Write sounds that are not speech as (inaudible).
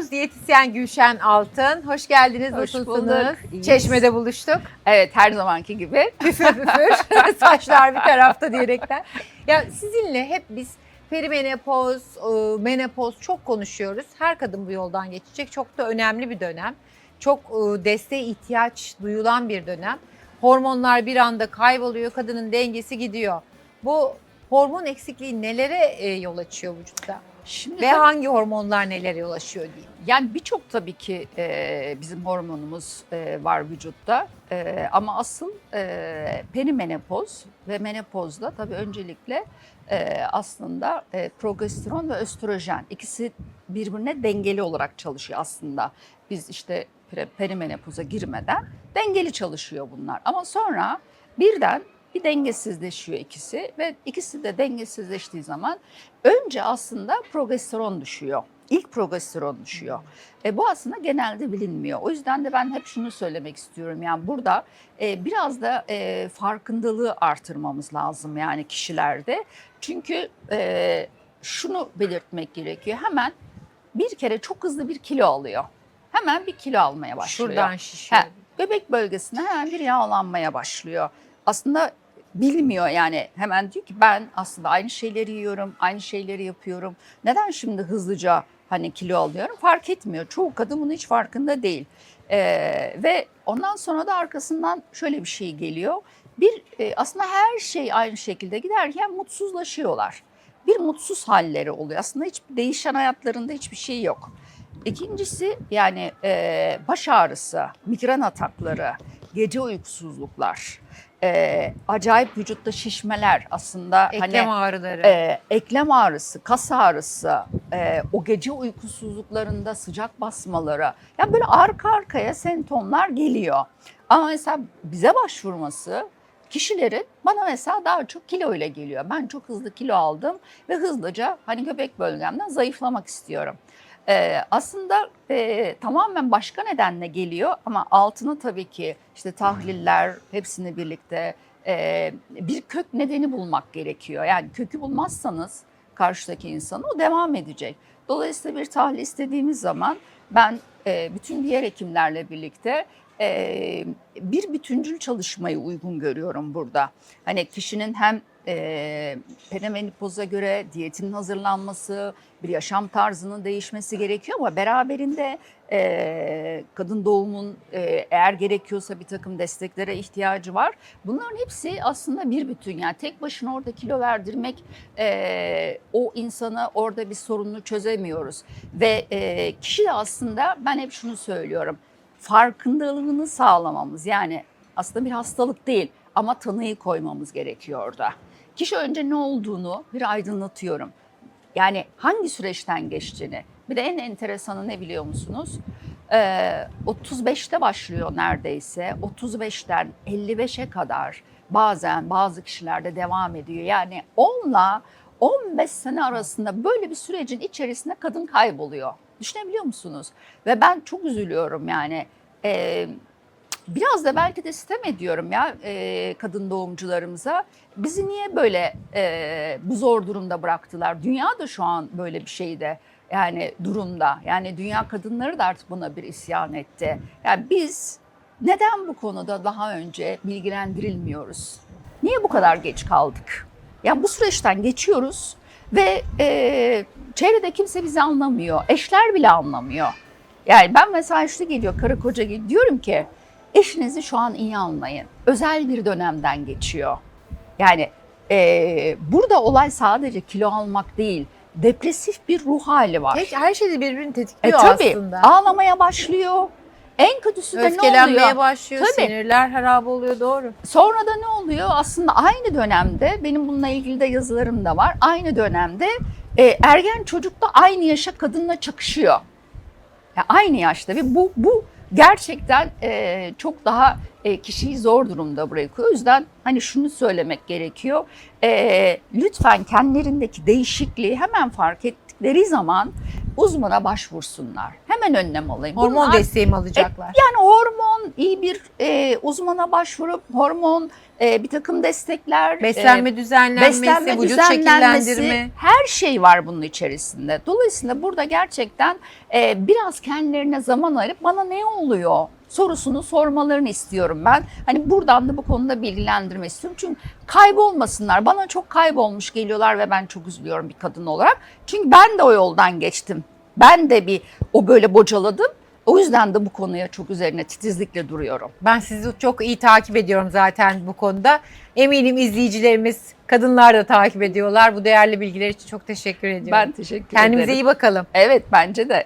Konuğumuz diyetisyen Gülşen Altın. Hoş geldiniz. Hoş Nasılsınız? bulduk. Çeşmede buluştuk. Evet her zamanki gibi. (laughs) Püfür püfür. (laughs) Saçlar bir tarafta diyerekten. Ya sizinle hep biz perimenopoz, e, menopoz çok konuşuyoruz. Her kadın bu yoldan geçecek. Çok da önemli bir dönem. Çok e, desteğe ihtiyaç duyulan bir dönem. Hormonlar bir anda kayboluyor. Kadının dengesi gidiyor. Bu hormon eksikliği nelere e, yol açıyor vücutta? Şimdi Ve tabii- hangi hormonlar nelere yol açıyor diyeyim. yani birçok tabii ki e, bizim hormonumuz e, var vücutta. E, ama asıl e, perimenopoz ve menopozda tabii öncelikle e, aslında e, progesteron ve östrojen ikisi birbirine dengeli olarak çalışıyor aslında. Biz işte perimenopoza girmeden dengeli çalışıyor bunlar. Ama sonra birden bir dengesizleşiyor ikisi ve ikisi de dengesizleştiği zaman önce aslında progesteron düşüyor. İlk progesteron düşüyor. E, bu aslında genelde bilinmiyor. O yüzden de ben hep şunu söylemek istiyorum. Yani burada e, biraz da e, farkındalığı artırmamız lazım yani kişilerde. Çünkü e, şunu belirtmek gerekiyor. Hemen bir kere çok hızlı bir kilo alıyor. Hemen bir kilo almaya başlıyor. Şuradan şişiyor. Ha, göbek bölgesine hemen bir yağlanmaya başlıyor. Aslında bilmiyor yani hemen diyor ki ben aslında aynı şeyleri yiyorum, aynı şeyleri yapıyorum. Neden şimdi hızlıca hani kilo alıyorum fark etmiyor. Çoğu kadın bunun hiç farkında değil. Ee, ve ondan sonra da arkasından şöyle bir şey geliyor. Bir e, aslında her şey aynı şekilde giderken mutsuzlaşıyorlar. Bir mutsuz halleri oluyor. Aslında hiç değişen hayatlarında hiçbir şey yok. İkincisi yani e, baş ağrısı, migren atakları, gece uykusuzluklar, e, acayip vücutta şişmeler aslında Eklem hani ağrıları. e, eklem ağrısı, kas ağrısı, e, o gece uykusuzluklarında sıcak basmaları. Yani böyle arka arkaya semptomlar geliyor. Ama mesela bize başvurması kişilerin bana mesela daha çok kilo ile geliyor. Ben çok hızlı kilo aldım ve hızlıca hani göbek bölgemden zayıflamak istiyorum. Ee, aslında e, tamamen başka nedenle geliyor ama altına tabii ki işte tahliller hepsini birlikte e, bir kök nedeni bulmak gerekiyor. Yani kökü bulmazsanız karşıdaki insanı o devam edecek. Dolayısıyla bir tahlil istediğimiz zaman ben e, bütün diğer hekimlerle birlikte e, bir bütüncül çalışmayı uygun görüyorum burada. Hani kişinin hem e, perimenopoza göre diyetinin hazırlanması, bir yaşam tarzının değişmesi gerekiyor ama beraberinde e, kadın doğumun e, eğer gerekiyorsa bir takım desteklere ihtiyacı var. Bunların hepsi aslında bir bütün. Yani tek başına orada kilo verdirmek e, o insanı orada bir sorununu çözemiyoruz. Ve e, kişi de aslında ben hep şunu söylüyorum. Farkındalığını sağlamamız yani aslında bir hastalık değil ama tanıyı koymamız gerekiyor orada. Kişi önce ne olduğunu bir aydınlatıyorum. Yani hangi süreçten geçtiğini. Bir de en enteresanı ne biliyor musunuz? Ee, 35'te başlıyor neredeyse. 35'ten 55'e kadar bazen bazı kişilerde devam ediyor. Yani 10 ile 15 sene arasında böyle bir sürecin içerisinde kadın kayboluyor. Düşünebiliyor musunuz? Ve ben çok üzülüyorum yani. Ee, biraz da belki de sitem ediyorum ya e, kadın doğumcularımıza. Bizi niye böyle e, bu zor durumda bıraktılar? Dünya da şu an böyle bir şeyde yani durumda. Yani dünya kadınları da artık buna bir isyan etti. Yani biz neden bu konuda daha önce bilgilendirilmiyoruz? Niye bu kadar geç kaldık? Ya bu süreçten geçiyoruz ve e, çevrede kimse bizi anlamıyor. Eşler bile anlamıyor. Yani ben mesela işte geliyor karı koca geliyor diyorum ki eşinizi şu an iyi anlayın. Özel bir dönemden geçiyor. Yani e, burada olay sadece kilo almak değil, depresif bir ruh hali var. Tek- her şey de birbirini E tetikliyor tabii aslında. ağlamaya başlıyor. En kötüsü de ne Öfkelenmeye oluyor? başlıyor, Tabii. sinirler harap oluyor doğru. Sonra da ne oluyor? Aslında aynı dönemde benim bununla ilgili de yazılarım da var. Aynı dönemde e, ergen çocuk da aynı yaşa kadınla çakışıyor. Ya aynı yaşta ve bu bu gerçekten e, çok daha e, kişiyi zor durumda bırakıyor. O yüzden hani şunu söylemek gerekiyor. E, lütfen kendilerindeki değişikliği hemen fark ettikleri zaman uzmana başvursunlar. Hemen önlem alayım. Hormon Bunlar- desteği mi alacaklar? yani hormon iyi bir e, uzmana başvurup hormon e, bir takım destekler, e, Beslenme düzenlenmesi, beslenme vücut düzenlenmesi, şekillendirme. her şey var bunun içerisinde. Dolayısıyla burada gerçekten e, biraz kendilerine zaman ayırıp bana ne oluyor sorusunu sormalarını istiyorum ben. Hani buradan da bu konuda bilgilendirme istiyorum. Çünkü kaybolmasınlar. Bana çok kaybolmuş geliyorlar ve ben çok üzülüyorum bir kadın olarak. Çünkü ben de o yoldan geçtim. Ben de bir o böyle bocaladım. O yüzden de bu konuya çok üzerine titizlikle duruyorum. Ben sizi çok iyi takip ediyorum zaten bu konuda. Eminim izleyicilerimiz, kadınlar da takip ediyorlar. Bu değerli bilgiler için çok teşekkür ediyorum. Ben teşekkür Kendimize ederim. iyi bakalım. Evet bence de.